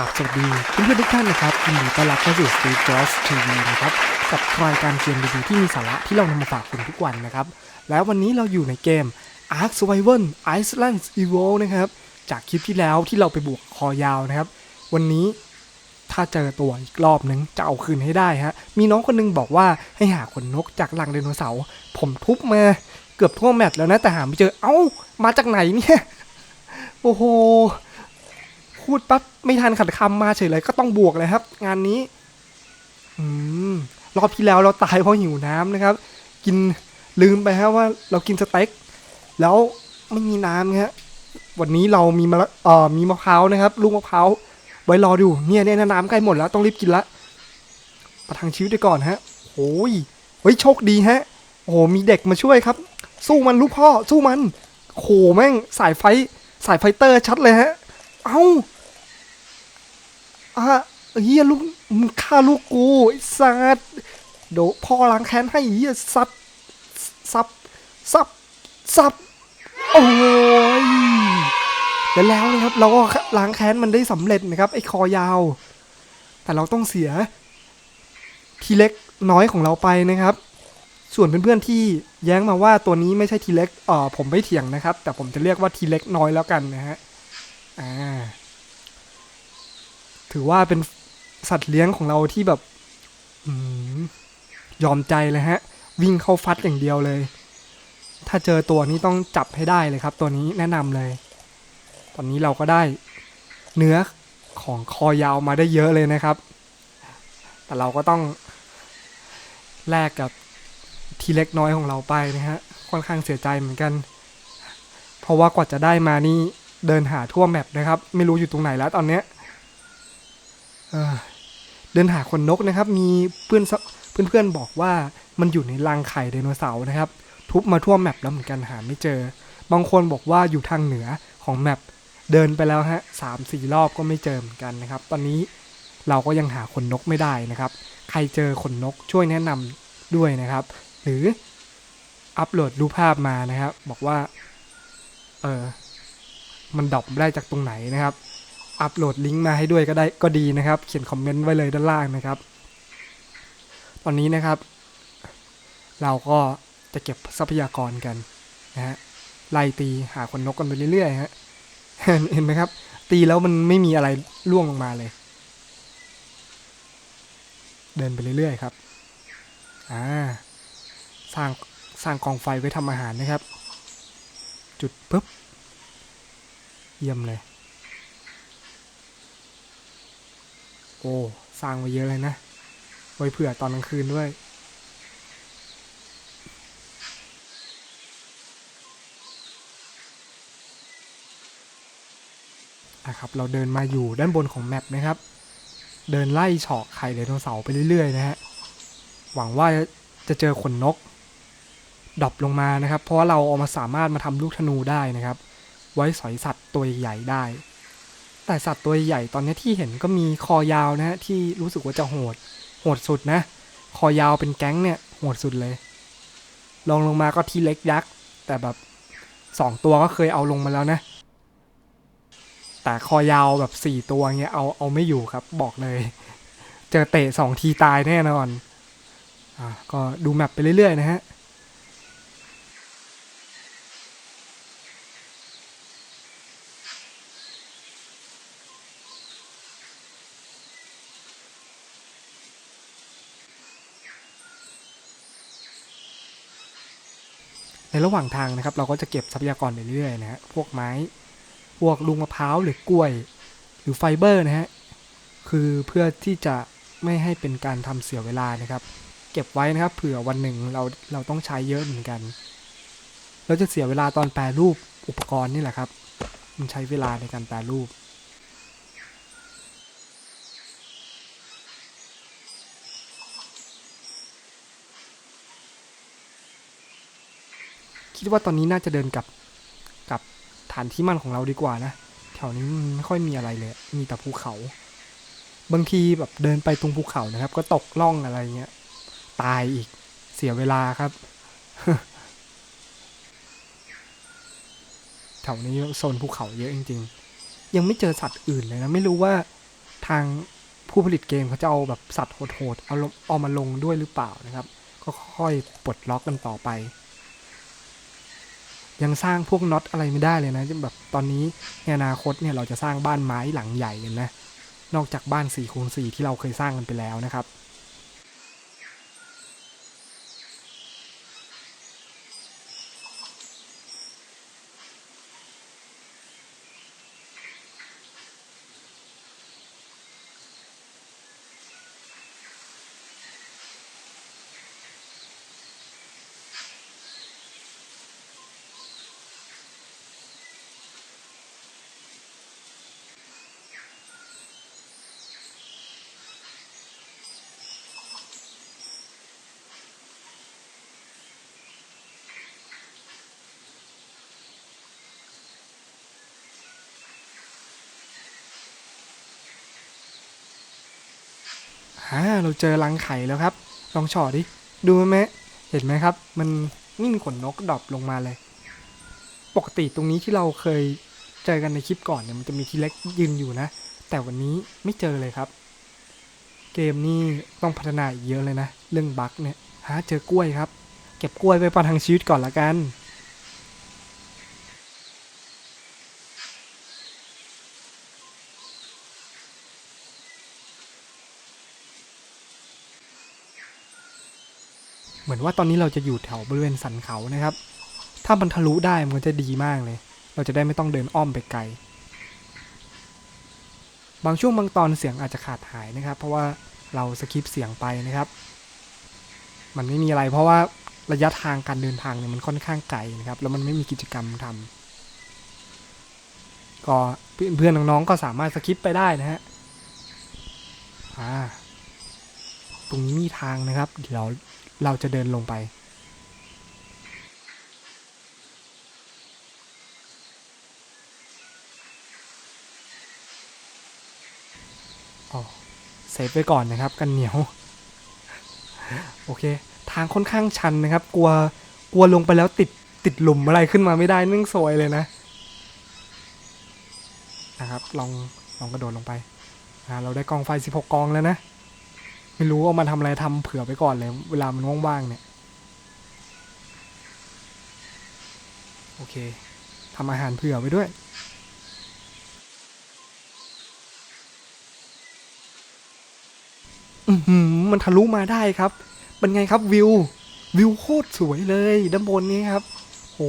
ราบสวัสดีเพื่อนๆทุกท่านนะครับยินดีต้อนรับเข้าสู่ Steve Jobs TV นะครับกับรายการเกมดีๆที่มีสาระที่เรานำมาฝากคุณทุกวันนะครับ แล้ววันนี้เราอยู่ในเกม Ark Survival Iceland Evolve นะครับ จากคลิปที่แล้วที่เราไปบวกคอยาวนะครับ วันนี้ถ้าเจอตัวอีกรอบนึงจะเอาคืนให้ได้ฮะมีน้องคนนึงบอกว่าให้หาขนนกจากลังไดโนเสาร์ผมทุบมาเกือบทั่วแมตช์แล้วนะแต่หาไม่เจอเอ้ามาจากไหนเนี่ยโอ้โห พูดปั๊บไม่ทันขัดคำมาเฉยเลยก็ต้องบวกเลยครับ งานนี้อืมรอบที่แล้วเราตายเพราะหิวน้ำนะครับ กินลืมไปฮะว่าเรากินสเต็กแล้วไม่มีน้ำฮะวันนี้เรามีมะเอ่อมีมะพร้าวนะครับ ลูกมะพร้าวไว้รอดูเนี่ยเนี่ยน้ำใกล้หมดแล้วต้องรีบกินละประทังชีวิตไปก่อนฮะโอ้ยเฮ้ยโชคดีฮะโอ้มีเด็กมาช่วยครับ สู้มันลูกพ่อสู้มันโหแม่งสายไฟสายไฟเตอร์ชัดเลยฮะ เอ้าอะเฮียลูกมึงฆ่าลูกกูไอ้สัตว์เดี๋ยวพ่อล้างแค้นให้เฮียซับซับซับซับโอ้ยแล้วแล้วนะครับ เราก็ล้างแค้นมันได้สำเร็จนะครับไอ้คอยาว แต่เราต้องเสียทีเล็กน้อยของเราไปนะครับ ส่วนเพื่อนๆที่แย้งมาว่าตัวนี้ไม่ใช่ทีเล็กเออผมไม่เถียงนะครับ แต่ผมจะเรียกว่าทีเล็กน้อยแล้วกันนะฮะ อ่า ถือว่าเป็นสัตว์เลี้ยงของเราที่แบบอยอมใจเลยฮะ วิ่งเข้าฟัดอย่างเดียวเลย ถ้าเจอตัวนี้ต้องจับให้ได้เลยครับ ตัวนี้แนะนำเลย ตอนนี้เราก็ได้เนื้อของคอยาวมาได้เยอะเลยนะครับ แต่เราก็ต้องแลกกับทีเล็กน้อยของเราไปนะฮะ ค่อนข้างเสียใจเหมือนกัน เพราะว่ากว่าจะได้มานี่ เดินหาทั่วแมปนะครับ ไม่รู้อยู่ตรงไหนแล้วตอนเนี้ยเเดินหาขนนกนะครับ มีเพื่อนเพื่อนๆบอกว่ามันอยู่ในรังไข่ไดโนเสาร์นะครับ ทุบมาทั่วแมปแล้วเหมือนกันหาไม่เจอ บางคนบอกว่าอยู่ทางเหนือของแมปเดินไปแล้วฮะสามสี่รอบก็ไม่เจอเหมือนกันนะครับ ตอนนี้เราก็ยังหาขนนกไม่ได้นะครับ ใครเจอขนนกช่วยแนะนำด้วยนะครับ หรืออัปโหลดรูปภาพมานะครับ บอกว่า เออ มันดรอปได้จากตรงไหนนะครับ อัปโหลดลิงก์มาให้ด้วยก็ได้ก็ดีนะครับ เขียนคอมเมนต์ไว้เลยด้านล่างนะครับ ตอนนี้นะครับ เราก็จะเก็บทรัพยากรกันนะฮะไล่ตีหาคนนกกันไปเรื่อยๆฮะเห็นเห็นไหมครับ ตีแล้วมันไม่มีอะไรล่วงลงมาเลย เดินไปเรื่อยๆครับอ่าสร้างสร้างกองไฟไว้ทำอาหารนะครับ จุดปุ๊บ เยี่ยมเลย โอ้สร้างไว้เยอะเลยนะ ไว้เผื่อตอนกลางคืนด้วยนะครับเราเดินมาอยู่ด้านบนของแมปนะครับ เดินไล่เฉาะไข่ไดโนเสาร์ไปเรื่อยๆนะฮะ หวังว่าจะเจอขนนกดรอปลงมานะครับ เพราะเราเอามาสามารถมาทำลูกธนูได้นะครับ ไว้สอยสัตว์ตัวใหญ่ได้ แต่สัตว์ตัวใหญ่ตอนนี้ที่เห็นก็มีคอยาวนะฮะที่รู้สึกว่าจะโหด โหดสุดนะ คอยาวเป็นแก๊งเนี่ยโหดสุดเลยลองลงมาก็ทีเล็กยักษ์ แต่แบบสองตัวก็เคยเอาลงมาแล้วนะ แต่คอยาวแบบสี่ตัวเงี้ยเอาเอาไม่อยู่ครับบอกเลย เจอเตะสองทีตายแน่นอนอะก็ดูแมปไปเรื่อยๆนะฮะ ในระหว่างทางนะครับ เราก็จะเก็บทรัพยากรไปเรื่อยๆนะฮะพวกไม้พวกลูกมะพร้าวหรือกล้วย หรือไฟเบอร์นะฮะคือเพื่อที่จะไม่ให้เป็นการทำเสียเวลานะครับ เก็บไว้นะครับ เผื่อวันหนึ่งเราเราต้องใช้เยอะเหมือนกัน เราจะเสียเวลาตอนแปรรูปอุปกรณ์นี่แหละครับ มันใช้เวลาในการแปรรูป คิดว่าตอนนี้น่าจะเดินกับกับฐานที่มั่นของเราดีกว่านะ แถวนี้ไม่ค่อยมีอะไรเลย มีแต่ภูเขา บางทีแบบเดินไปตรงภูเขานะครับ ก็ตกล่องอะไรเงี้ย ตายอีก เสียเวลาครับ แถวนี้โซนภูเขาเยอะจริง ๆ ยังไม่เจอสัตว์อื่นเลยนะ ไม่รู้ว่าทางผู้ผลิตเกมเขาจะเอาแบบสัตว์โหดๆ เอาเอามาลงด้วยหรือเปล่านะครับ ก็ค่อยปลดล็อกกันต่อไป ยังสร้างพวกน็อตอะไรไม่ได้เลยนะแบบตอนนี้ในอนาคตเนี่ยเราจะสร้างบ้านไม้หลังใหญ่กันนะนอกจากบ้าน4คูณสที่เราเคยสร้างกันไปแล้วนะครับ อ่าเราเจอรังไข่แล้วครับ ลองฉอดิ ดูไหมเห็นไหมครับ มันนี่มีขนนกดรอปลงมาเลย ปกติตรงนี้ที่เราเคยเจอกันในคลิปก่อนเนี่ยมันจะมีทีเล็กยืนอยู่นะ แต่วันนี้ไม่เจอเลยครับ เกมนี้ต้องพัฒนาอีกเยอะเลยนะ เรื่องบั๊กเนี่ย หาเจอกล้วยครับ เก็บกล้วยไว้ประทังชีวิตก่อนละกัน มือนว่าตอนนี้เราจะอยู่แถวบริเวณสันเขานะครับ ถ้ามันทะลุได้มันจะดีมากเลย เราจะได้ไม่ต้องเดินอ้อมไปไกล บางช่วงบางตอนเสียงอาจจะขาดหายนะครับ เพราะว่าเราสคิปเสียงไปนะครับ มันไม่มีอะไรเพราะว่าระยะทางการเดินทางเนี่ยมันค่อนข้างไกลนะครับ แล้วมันไม่มีกิจกรรมทำก็เพื่อนๆน้องๆก็สามารถสคิปไปได้นะฮะ อ่า ตรงนี้มีทางนะครับ เดี๋ยว เราจะเดินลงไปอ๋อเซฟไว้ก่อนนะครับ กันเหนียว โอเค ทางค่อนข้างชันนะครับ กลัว กลัวลงไปแล้วติด ติดหลุมอะไรขึ้นมาไม่ได้นึ่งซวยเลยนะ นะครับ ลอง ลองกระโดดลงไป อ่า เราได้กองไฟ 16 กองแล้วนะ ไม่รู้เอามาทำอะไรทำเผื่อไปก่อนเลย เวลามันว่างๆเนี่ย โอเคทำอาหารเผื่อไว้ด้วยอือหือมันทะลุมาได้ครับ เป็นไงครับวิว วิวโคตรสวยเลยด้านบนนี้ครับโห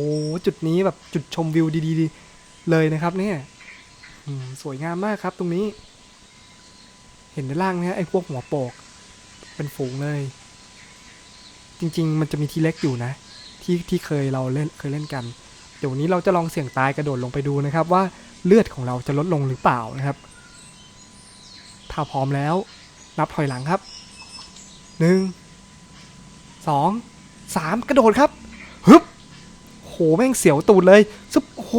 จุดนี้แบบจุดชมวิวดีๆ เลยนะครับเนี่ยสวยงามมากครับตรงนี้ เห็นด้านล่างเนี่ยไอ้พวกหัวโปก เป็นฝูงเลย จริง ๆ มันจะมีที่เล็กอยู่นะ ที่ที่เคยเราเล่นเคยเล่นกัน เดี๋ยววันนี้เราจะลองเสี่ยงตายกระโดดลงไปดูนะครับ ว่าเลือดของเราจะลดลงหรือเปล่านะครับ ถ้าพร้อมแล้ว นับถอยหลังครับหนึ่งสองสามกระโดดครับฮึบโหแม่งเสียวตูดเลยซุบโห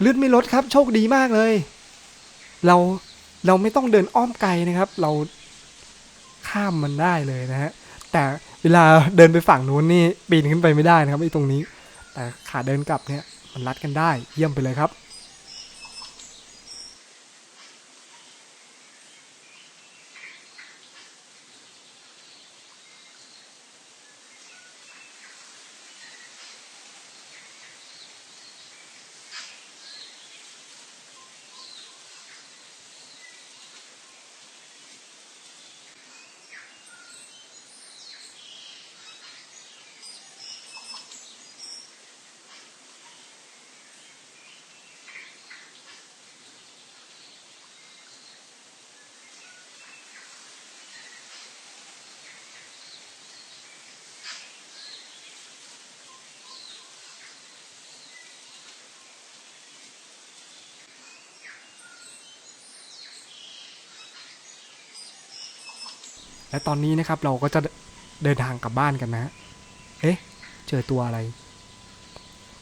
เลือดไม่ลดครับ โชคดีมากเลย เราเราไม่ต้องเดินอ้อมไกลนะครับ เรา ข้ามมันได้เลยนะฮะ แต่เวลาเดินไปฝั่งนู้นนี่ปีนขึ้นไปไม่ได้นะครับไอ้ตรงนี้ แต่ขาเดินกลับเนี่ยมันรัดกันได้เยี่ยมไปเลยครับ และตอนนี้นะครับเราก็จะเดินทางกลับบ้านกันนะ เอ๊ะ เจอตัวอะไร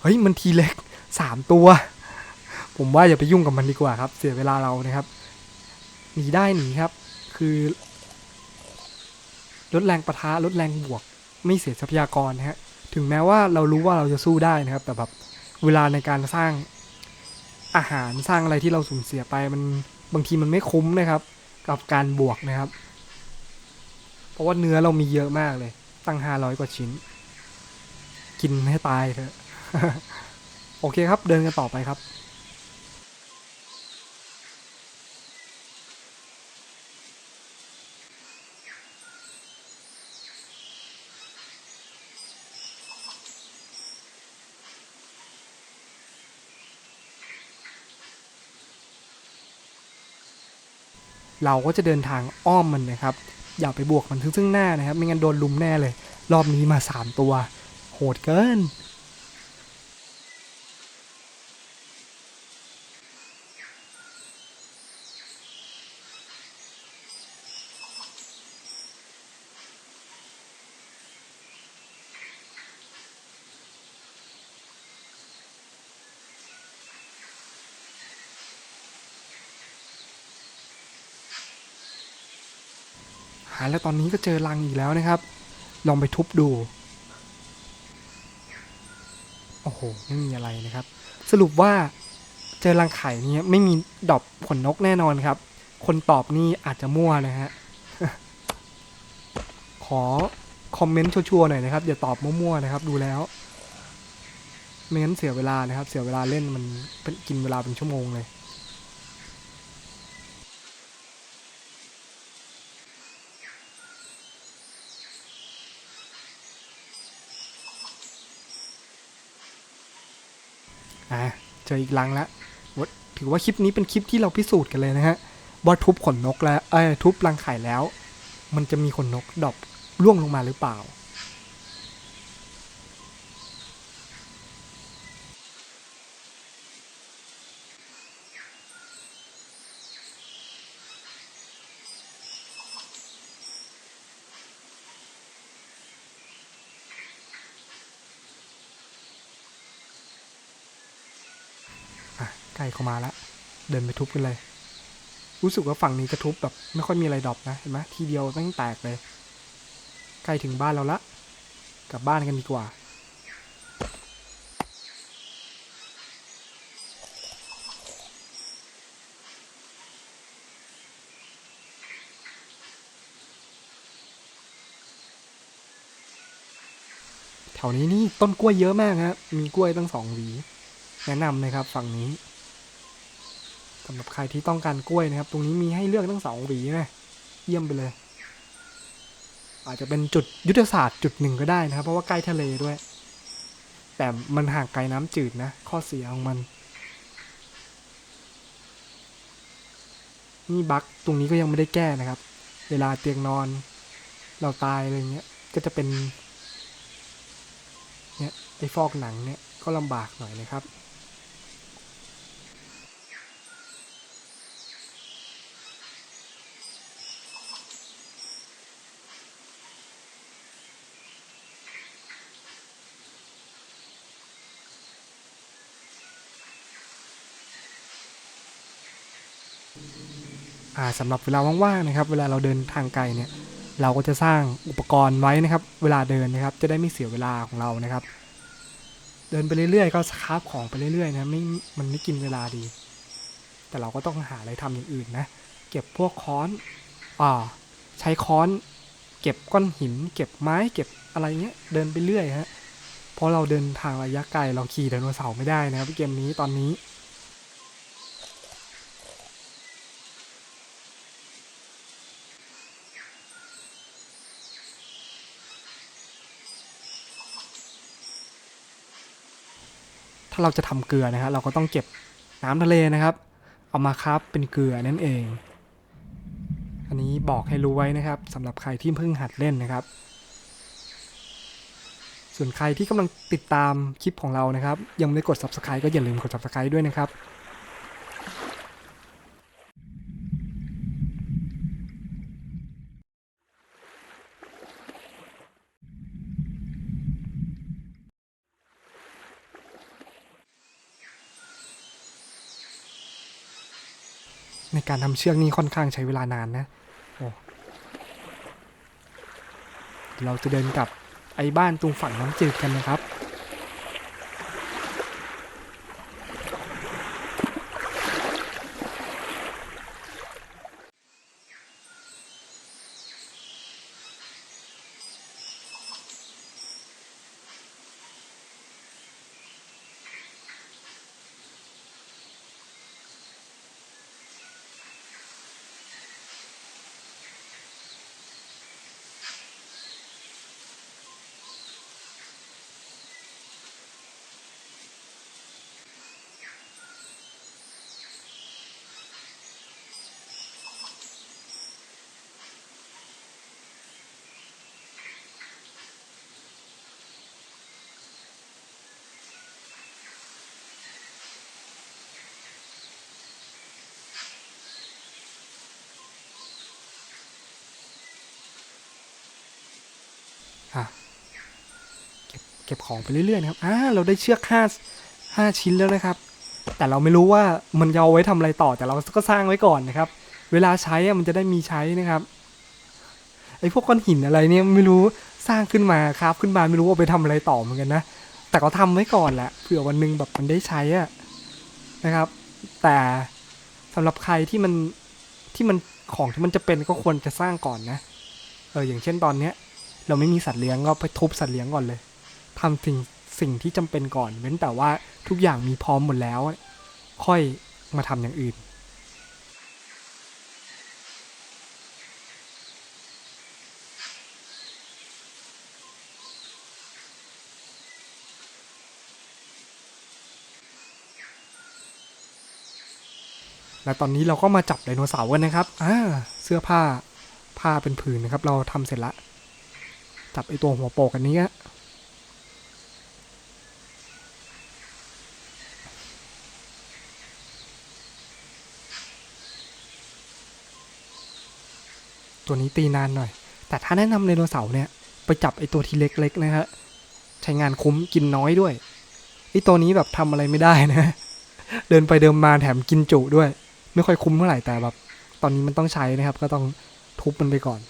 เฮ้ย มันทีเล็กสามตัว ผมว่าอย่าไปยุ่งกับมันดีกว่าครับ เสียเวลาเรานะครับ หนีได้หนีครับ คือลดแรงประทะลดแรงบวก ไม่เสียทรัพยากรนะฮะ ถึงแม้ว่าเรารู้ว่าเราจะสู้ได้นะครับ แต่แบบเวลาในการสร้างอาหารสร้างอะไรที่เราสูญเสียไปมันบางทีมันไม่คุ้มนะครับ กับการบวกนะครับ ราะว่าเนื้อเรามีเยอะมากเลย ตั้งห้าร้อยกว่าชิ้น กินให้ตายเถอะโอเคครับ เดินกันต่อไปครับเราก็จะเดินทางอ้อมมันนะครับ อย่าไปบวกมันซึ่งหน้านะครับ ไม่งั้นโดนลุมแน่เลย รอบนี้มา 3 ตัว โหดเกินาแล้วตอนนี้ก็เจอรังอีกแล้วนะครับ ลองไปทุบดู โอ้โห ไม่มีอะไรนะครับ สรุปว่าเจอรังไข่นี้ไม่มีดอกขนนกแน่นอนครับ คนตอบนี่อาจจะมั่วนะฮะ ขอคอมเมนต์ชัวร์ๆหน่อยนะครับอย่าตอบมั่วๆนะครับ ดูแล้วไม่งั้นเสียเวลานะครับ เสียเวลาเล่นมันนกินเวลาเป็นชั่วโมงเลย อ่าเจออีกลังแล้วถือว่าคลิปนี้เป็นคลิปที่เราพิสูจน์กันเลยนะฮะว่าทุบขนนกแล้วเอ้ยทุบรังไข่แล้ว มันจะมีขนนกดรอปร่วงลงมาหรือเปล่า อะ ใกล้เข้ามาแล้ว เดินไปทุบกันเลย รู้สึกว่าฝั่งนี้จะทุบแบบไม่ค่อยมีอะไรดรอปนะ เห็นไหมทีเดียวแม่งแตกเลย ใกล้ถึงบ้านเราละ กลับบ้านกันดีกว่า แถวนี้นี่ต้นกล้วยเยอะมากครับมีกล้วยตั้งสองหวี แนะนำนะครับฝั่งนี้ สำหรับใครที่ต้องการกล้วยนะครับ ตรงนี้มีให้เลือกตั้งสองหวีนะเยี่ยมไปเลย อาจจะเป็นจุดยุทธศาสตร์จุดหนึ่งก็ได้นะครับ เพราะว่าใกล้ทะเลด้วย แต่มันห่างไกลน้ำจืดนะ ข้อเสียของมัน นี่บั๊กตรงนี้ก็ยังไม่ได้แก้นะครับ เวลาเตียงนอน เราตายอะไรเงี้ย ก็จะเป็น เนี่ยไอ้ฟอกหนังเนี่ยก็ลำบากหน่อยนะครับ อ่าสำหรับเวลาว่างๆนะครับ เวลาเราเดินทางไกลเนี่ย เราก็จะสร้างอุปกรณ์ไว้นะครับ เวลาเดินนะครับ จะได้ไม่เสียเวลาของเรานะครับ เดินไปเรื่อยๆ ก็คราฟของไปเรื่อยๆนะไม่มันไม่กินเวลาดี แต่เราก็ต้องหาอะไรทำอย่างอื่นนะ เก็บพวกค้อนอ่าใช้ค้อน เก็บก้อนหิน เก็บไม้เก็บอะไรเงี้ยเดินไปเรื่อยฮะเพราะเราเดินทางระยะไกลเราขี่ไดโนเสาร์ไม่ได้นะครับเกมนี้ตอนนี้าเราจะทำเกลือนะฮะเราก็ต้องเก็บน้ำทะเลนะครับ เอามาครับเป็นเกลือนั่นเอง อันนี้บอกให้รู้ไว้นะครับสำหรับใครที่เพิ่งหัดเล่นนะครับ ส่วนใครที่กำลังติดตามคลิปของเรานะครับ ยังไม่ได้กด subscribe ก็อย่าลืมกด subscribe ด้วยนะครับ ในการทำเชือกนี่ค่อนข้างใช้เวลานานนะโอ้เราจะเดินกลับไอ้บ้านตรงฝั่งน้ำจืดกันนะครับ อ อะเก็บเก็บของไปเรื่อยๆนะครับอ่าเราได้เชือกห้าห้าชิ้นแล้วนะครับ แต่เราไม่รู้ว่ามันจะเอาไว้ทำอะไรต่อแต่เราก็สร้างไว้ก่อนนะครับ เวลาใช้อะมันจะได้มีใช้นะครับไอ้พวกก้อนหินอะไรเนี่ยไม่รู้สร้างขึ้นมาครับขึ้นมาไม่รู้ว่าเอาไปทำอะไรต่อเหมือนกันนะแต่ก็ทำไว้ก่อนแหละเผื่อวันนึงแบบมันได้ใช้อะนะครับ แต่สำหรับใครที่มันที่มันของที่มันจะเป็นก็ควรจะสร้างก่อนนะ เอออย่างเช่นตอนเนี้ย เราไม่มีสัตว์เลี้ยงก็ไปทุบสัตว์เลี้ยงก่อนเลยทำสิ่งสิ่งที่จำเป็นก่อนเว้นแต่ว่าทุกอย่างมีพร้อมหมดแล้ว ค่อยมาทำอย่างอื่น และตอนนี้เราก็มาจับไดโนเสาร์กันนะครับอ่าเสื้อผ้าผ้าเป็นผืนนะครับ เราทำเสร็จละ จับไอตัวหัวโปกอันนี้ตัวนี้ตีนานหน่อย แต่ถ้าแนะนำไดโนเสาร์เนี่ย ไปจับไอตัวที่เล็กๆนะฮะ ใช้งานคุ้มกินน้อยด้วย ไอตัวนี้แบบทำอะไรไม่ได้นะ เดินไปเดินมาแถมกินจุด้วย ไม่ค่อยคุ้มเท่าไหร่แต่แบบ ตอนนี้มันต้องใช้นะครับ ก็ต้องทุบมันไปก่อน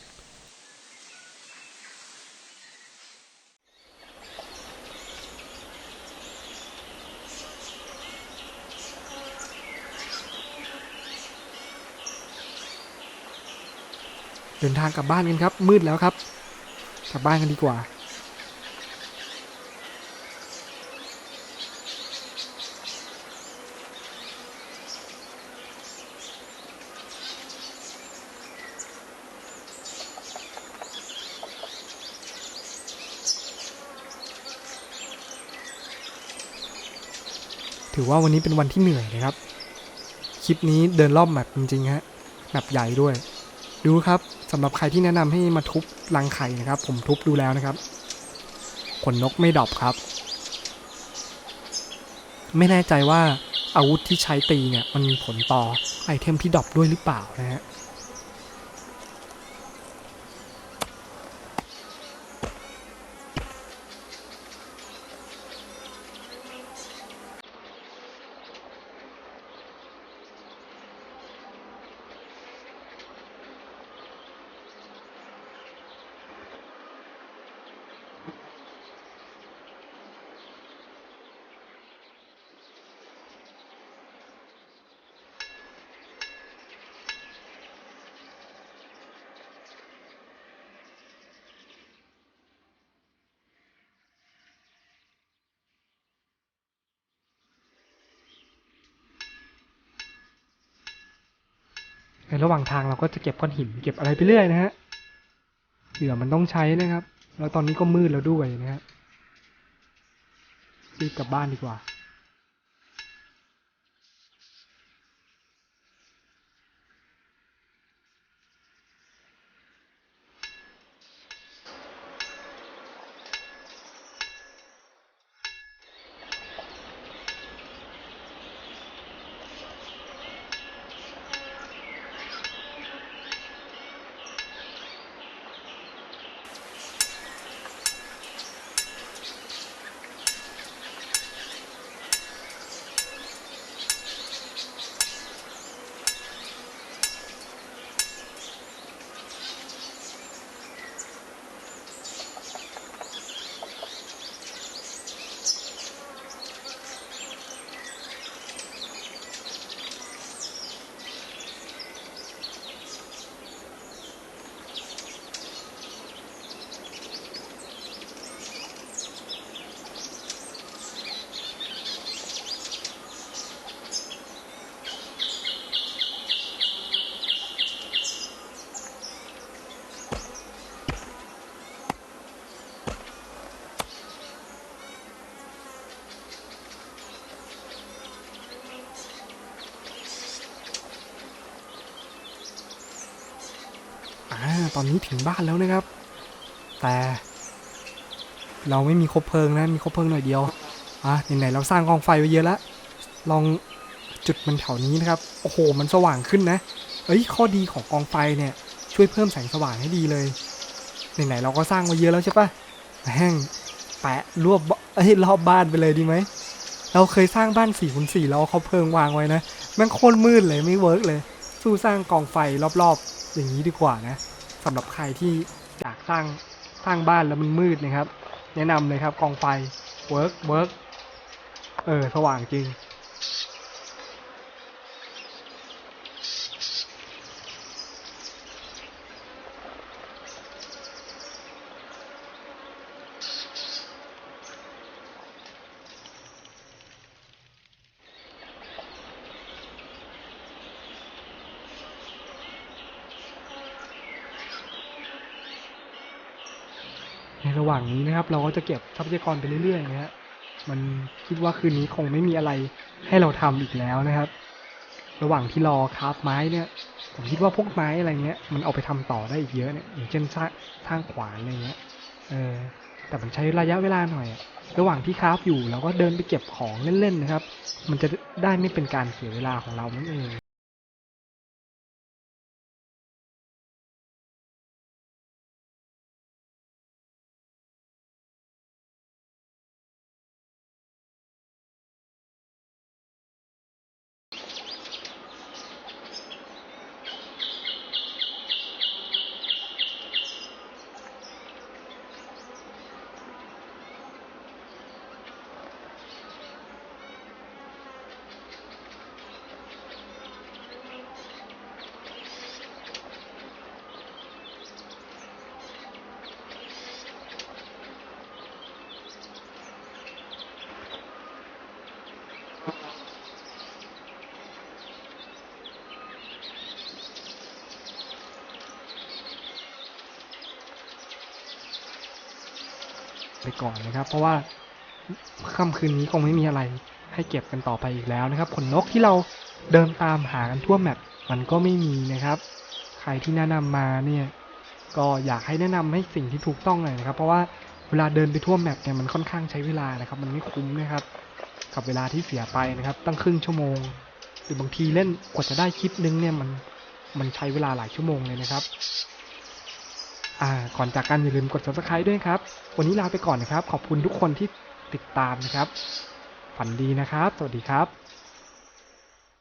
เดินทางกลับบ้านกันครับ มืดแล้วครับ กลับบ้านกันดีกว่าถือว่าวันนี้เป็นวันที่เหนื่อยนะครับ คลิปนี้เดินรอบแมปจริงๆฮะ แมปใหญ่ด้วย ดูครับ สำหรับใครที่แนะนำให้มาทุบรังไข่นะครับ ผมทุบดูแล้วนะครับขนนกไม่ดอบครับ ไม่แน่ใจว่าอาวุธที่ใช้ตีเนี่ยมันมีผลต่อไอเทมที่ดอบด้วยหรือเปล่านะฮะ ในระหว่างทางเราก็จะเก็บก้อนหินเก็บอะไรไปเรื่อยนะฮะเหลือมันต้องใช้นะครับ แล้วตอนนี้ก็มืดแล้วด้วยนะฮะรีบกลับบ้านดีกว่า อ่าตอนนี้ถึงบ้านแล้วนะครับ แต่เราไม่มีคบเพลิงนะ มีคบเพลิงหน่อยเดียว อะไหนๆเราสร้างกองไฟไว้เยอะแล้ว ลองจุดมันแถวนี้นะครับ โอ้โห มันสว่างขึ้นนะ เอ้ย ข้อดีของกองไฟเนี่ย ช่วยเพิ่มแสงสว่างให้ดีเลย ไหนๆเราก็สร้างไว้เยอะแล้วใช่ปะแห้งแปะรวบเอ้ย รอบบ้านไปเลยดีไหม เราเคยสร้างบ้านสี่คูณสี่เราเอาเขาเพลิงวางไว้นะแมันโคตรมืดเลยไม่เวิร์กเลย สู้สร้างกองไฟรอบๆ อย่างนี้ดีกว่านะ สำหรับใครที่อยากสร้างสร้างบ้านแล้วมันมืดนะครับ แนะนำเลยครับกองไฟเวิร์กเวิร์กเออ สว่างจริง ระหว่างนี้นะครับ เราก็จะเก็บทรัพยากรไปเรื่อยๆนะฮะมันคิดว่าคืนนี้คงไม่มีอะไรให้เราทำอีกแล้วนะครับ ระหว่างที่รอคราฟไม้เนี่ย ผมคิดว่าพวกไม้อะไรเงี้ย มันเอาไปทำต่อได้อีกเยอะเนี่ยอย่างเช่นสร้างสร้างขวานอะไรเงี้ยเออแต่มันใช้ระยะเวลาหน่อยระหว่างที่คราฟอยู่เราก็เดินไปเก็บของเล่นๆนะครับ มันจะได้ไม่เป็นการเสียเวลาของเรานั่นเอง ไปก่อนนะครับ เพราะว่าค่ำคืนนี้คงไม่มีอะไรให้เก็บกันต่อไปอีกแล้วนะครับขนนกที่เราเดินตามหากันทั่วแมปมันก็ไม่มีนะครับ ใครที่แนะนำมาเนี่ยก็อยากให้แนะนำให้สิ่งที่ถูกต้องหน่อยนะครับ เพราะว่าเวลาเดินไปทั่วแมปเนี่ยมันค่อนข้างใช้เวลานะครับ มันไม่คุ้มนะครับ กับเวลาที่เสียไปนะครับ ตั้งครึ่งชั่วโมง หรือบางทีเล่นกว่าจะได้คลิปนึงเนี่ยมันมันใช้เวลาหลายชั่วโมงเลยนะครับ ก่อนจากกันอย่าลืมกด subscribe ด้วยครับ วันนี้ลาไปก่อนนะครับ ขอบคุณทุกคนที่ติดตามนะครับ ฝันดีนะครับ สวัสดีครับ